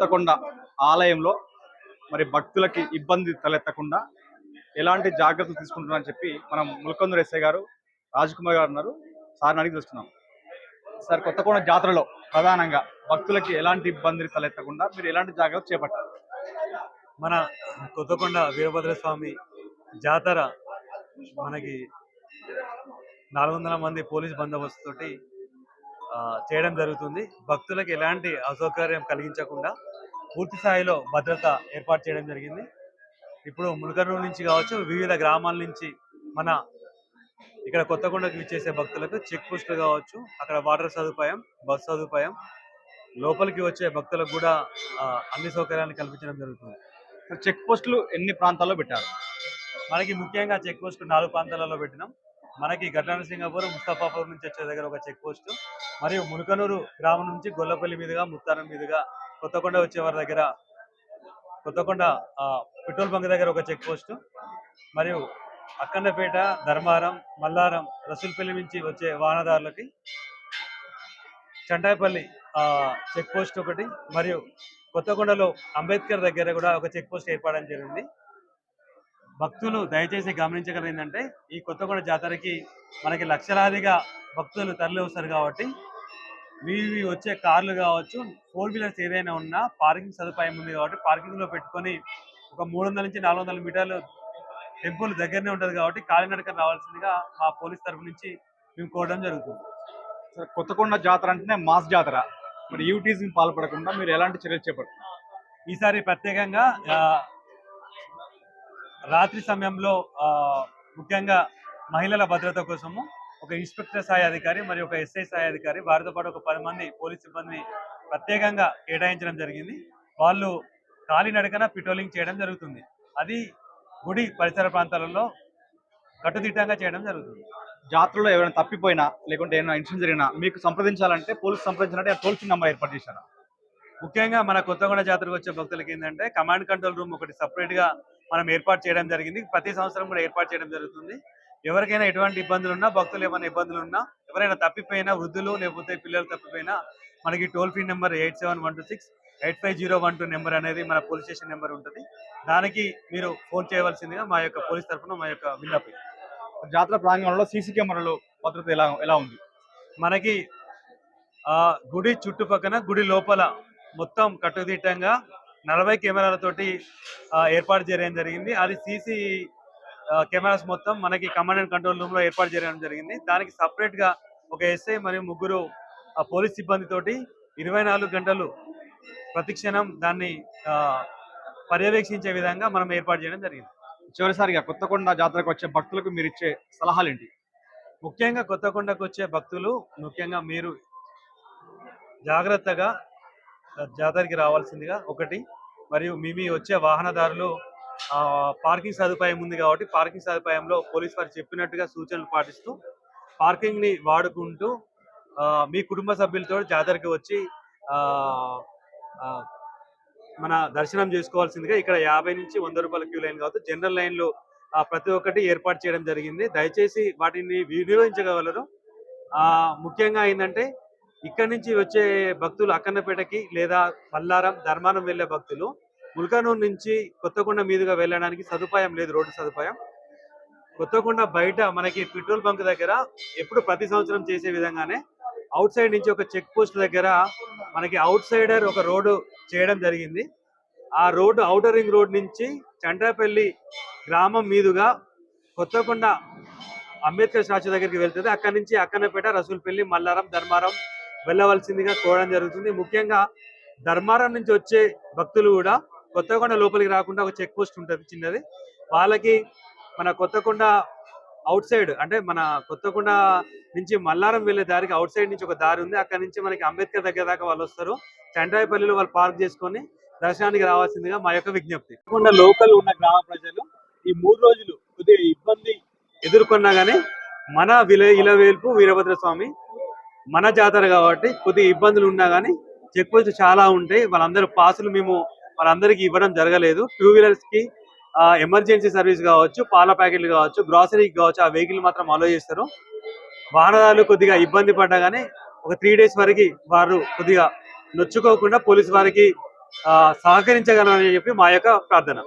కొత్తకొండ ఆలయంలో మరి భక్తులకి ఇబ్బంది తలెత్తకుండా ఎలాంటి జాగ్రత్తలు తీసుకుంటున్నారని చెప్పి మనం ముల్కందూరు ఎస్ఐ గారు రాజ్కుమార్ గారు ఉన్నారు. సార్ని అడిగి తెలుస్తున్నాం సార్ కొత్తకొండ జాతరలో ప్రధానంగా భక్తులకి ఎలాంటి ఇబ్బంది తలెత్తకుండా మీరు ఎలాంటి జాగ్రత్తలు చేపట్టారు? మన కొత్తకొండ వీరభద్ర స్వామి జాతర మనకి నాలుగు వందల మంది పోలీస్ బందోబస్తు తోటి చేయడం జరుగుతుంది. భక్తులకు ఎలాంటి అసౌకర్యం కలిగించకుండా పూర్తి స్థాయిలో భద్రత ఏర్పాటు చేయడం జరిగింది. ఇప్పుడు ములకనూరు నుంచి కావచ్చు వివిధ గ్రామాల నుంచి మన ఇక్కడ కొత్తకొండకు విచ్చేసే భక్తులకు చెక్ పోస్టులు కావచ్చు అక్కడ వాటర్ సదుపాయం బస్ సదుపాయం లోపలికి వచ్చే భక్తులకు కూడా అన్ని సౌకర్యాలను కల్పించడం జరుగుతుంది. చెక్ పోస్టులు ఎన్ని ప్రాంతాల్లో పెట్టారు? మనకి ముఖ్యంగా చెక్ పోస్ట్ నాలుగు ప్రాంతాలలో పెట్టినాం. మనకి ఘటన సింగపూర్ ముస్తాఫాపూర్ నుంచి వచ్చే దగ్గర ఒక చెక్ పోస్ట్ మరియు మునుకనూరు గ్రామం నుంచి గొల్లపల్లి మీదుగా ముత్తారం మీదుగా కొత్తకొండ వచ్చే వారి దగ్గర కొత్తకొండ ఆ, పెట్రోల్ బంక్ దగ్గర ఒక చెక్ పోస్ట్ మరియు అక్కండపేట ధర్మారం మల్లారం రసూల్పల్లి నుంచి వచ్చే వాహనదారులకి చంటాయపల్లి ఆ, చెక్ పోస్ట్ ఒకటి. మరియు కొత్తకొండలో అంబేద్కర్ దగ్గర కూడా ఒక చెక్ పోస్ట్ ఏర్పాటు జరిగింది. భక్తులు దయచేసి గమనించగలరు ఏంటంటే ఈ కొత్తగూడ జాతరకి మనకి లక్షలాదిగా భక్తులు తరలి వస్తారు కాబట్టి వీవి వచ్చే కార్లు కావచ్చు ఫోర్ వీలర్స్ ఏదైనా ఉన్నా పార్కింగ్ సదుపాయం ఉంది కాబట్టి పార్కింగ్లో పెట్టుకొని ఒక మూడు వందల నుంచి నాలుగు వందల మీటర్లు టెంపుల్ దగ్గరనే ఉంటుంది కాబట్టి కాలినడక రావాల్సిందిగా మా పోలీస్ తరఫు నుంచి మేము కోరడం జరుగుతుంది. సార్ కొత్తకొండ జాతర అంటేనే మాస్ జాతర. మరి యూటీజీని పాల్పడకుండా మీరు ఎలాంటి చర్యలు చేపట్టారు ఈసారి ప్రత్యేకంగా రాత్రి సమయంలో ముఖ్యంగా మహిళల భద్రత కోసము ఒక ఇన్స్పెక్టర్ స్థాయి అధికారి మరియు ఒక ఎస్ఐ స్థాయి అధికారి వారితో పాటు ఒక పది మంది పోలీస్ సిబ్బందిని ప్రత్యేకంగా కేటాయించడం జరిగింది. వాళ్ళు కాలినడకన పెట్రోలింగ్ చేయడం జరుగుతుంది. అది గుడి పరిసర ప్రాంతాలలో కట్టుదిట్టంగా చేయడం జరుగుతుంది. జాతరలో ఎవరైనా తప్పిపోయినా లేకుంటే ఏమైనా ఇన్సిడెంట్ జరిగినా మీకు సంప్రదించాలంటే పోలీసు సంప్రదించాలంటే టోల్ ఫ్రీ నెంబర్ ఏర్పాటు చేశారు. ముఖ్యంగా మన కొత్తగూడ జాతరకు వచ్చే భక్తులకి ఏంటంటే కమాండ్ కంట్రోల్ రూమ్ ఒకటి సపరేట్గా మనం ఏర్పాటు చేయడం జరిగింది. ప్రతి సంవత్సరం కూడా ఏర్పాటు చేయడం జరుగుతుంది. ఎవరికైనా ఎటువంటి ఇబ్బందులు ఉన్నా భక్తులు ఏమైనా ఇబ్బందులు ఉన్నా ఎవరైనా తప్పిపోయినా వృద్ధులు లేకపోతే పిల్లలు తప్పిపోయినా మనకి toll free number eight seven one two six eight five zero one two number అనేది మన పోలీస్ స్టేషన్ నెంబర్ ఉంటుంది. దానికి మీరు ఫోన్ చేయవలసిందిగా మా యొక్క పోలీస్ తరఫున మా యొక్క విన్నపం జాతర ప్రాంగణంలో సీసీ కెమెరాలు భద్రత ఎలా ఎలా ఉంది? మనకి ఆ గుడి చుట్టుపక్కన గుడి లోపల మొత్తం కట్టుదిట్టంగా నలభై కెమెరాలతోటి ఏర్పాటు చేయడం జరిగింది. అది సీసీ కెమెరాస్ మొత్తం మనకి కమాండ్ అండ్ కంట్రోల్ రూమ్లో ఏర్పాటు చేయడం జరిగింది. దానికి సపరేట్గా ఒక ఎస్ఐ మరియు ముగ్గురు ఆ, పోలీస్ సిబ్బందితోటి ఇరవై నాలుగు గంటలు ప్రతిక్షణం దాన్ని పర్యవేక్షించే విధంగా మనం ఏర్పాటు చేయడం జరిగింది. చివరిసారిగా కొత్తకొండ జాతరకు వచ్చే భక్తులకు మీరు ఇచ్చే సలహాలు ఏంటి ముఖ్యంగా కొత్తకొండకు వచ్చే భక్తులు ముఖ్యంగా మీరు జాగ్రత్తగా జాతరకి రావాల్సిందిగా ఒకటి. మరియు మీ వచ్చే వాహనదారులు ఆ, పార్కింగ్ సదుపాయం ఉంది కాబట్టి పార్కింగ్ సదుపాయంలో పోలీస్ వారు చెప్పినట్టుగా సూచనలు పాటిస్తూ పార్కింగ్ని వాడుకుంటూ ఆ, మీ కుటుంబ సభ్యులతో జాతరకి వచ్చి ఆ, ఆ, మన దర్శనం చేసుకోవాల్సిందిగా ఇక్కడ యాభై నుంచి వంద రూపాయల క్యూ లైన్ కావచ్చు. జనరల్ లైన్లు ప్రతి ఒక్కటి ఏర్పాటు చేయడం జరిగింది. దయచేసి వాటిని వినియోగించగలరు. ఆ ముఖ్యంగా ఏంటంటే ఇక్కడి నుంచి వచ్చే భక్తులు అక్కన్నపేటకి లేదా పల్లారం ధర్మానం వెళ్ళే భక్తులు ముల్కానూర్ నుంచి కొత్తకొండ మీదుగా వెళ్ళడానికి సదుపాయం లేదు రోడ్డు సదుపాయం. కొత్తకొండ బయట మనకి పెట్రోల్ బంక్ దగ్గర ఎప్పుడు ప్రతి సంవత్సరం చేసే విధంగానే అవుట్ సైడ్ నుంచి ఒక చెక్ పోస్ట్ దగ్గర మనకి అవుట్ సైడర్ ఒక రోడ్డు చేయడం జరిగింది. ఆ రోడ్డు అవుటర్ రింగ్ రోడ్ నుంచి చండ్రాపల్లి గ్రామం మీదుగా కొత్తకొండ అంబేద్కర్ స్టాచ్యూ దగ్గరికి వెళ్తుంది. అక్కడి నుంచి అక్కన్నపేట రసూల్పల్లి మల్లారం ధర్మారం వెళ్ళవలసిందిగా కోరడం జరుగుతుంది. ముఖ్యంగా ధర్మారం నుంచి వచ్చే భక్తులు కూడా కొత్తకొండ లోపలికి రాకుండా ఒక చెక్ పోస్ట్ ఉంటుంది చిన్నది. వాళ్ళకి మన కొత్తకొండ అవుట్ సైడ్ అంటే మన కొత్తకొండ నుంచి మల్లారం వెళ్ళే దారికి అవుట్ సైడ్ నుంచి ఒక దారి ఉంది. అక్కడ నుంచి మనకి అంబేద్కర్ దగ్గర దాకా వాళ్ళు వస్తారు. చండ్రాయపల్లిలో వాళ్ళు పార్క్ చేసుకొని దర్శనానికి రావాల్సిందిగా మా యొక్క విజ్ఞప్తి. కొత్తకొండ లోకల్ ఉన్న గ్రామ ప్రజలు ఈ మూడు రోజులు కొద్దిగా ఇబ్బంది ఎదుర్కొన్నా కానీ మన విల ఇలవేల్పు వీరభద్ర స్వామి మన జాతర కాబట్టి కొద్దిగా ఇబ్బందులు ఉన్నా కానీ చెక్ పోస్ట్ చాలా ఉంటాయి. వాళ్ళందరూ పాసులు మేము వాళ్ళందరికీ ఇవ్వడం జరగలేదు. టూ వీలర్స్కి ఎమర్జెన్సీ సర్వీస్ కావచ్చు పాల ప్యాకెట్లు కావచ్చు గ్రాసరీకి కావచ్చు ఆ వెహికల్ మాత్రం అలో చేస్తారు. వాహనదారులు కొద్దిగా ఇబ్బంది పడ్డా కానీ ఒక త్రీ డేస్ వరకు వారు కొద్దిగా నొచ్చుకోకుండా పోలీస్ వారికి ఆ, సహకరించగలరని చెప్పి మా యొక్క ప్రార్థన.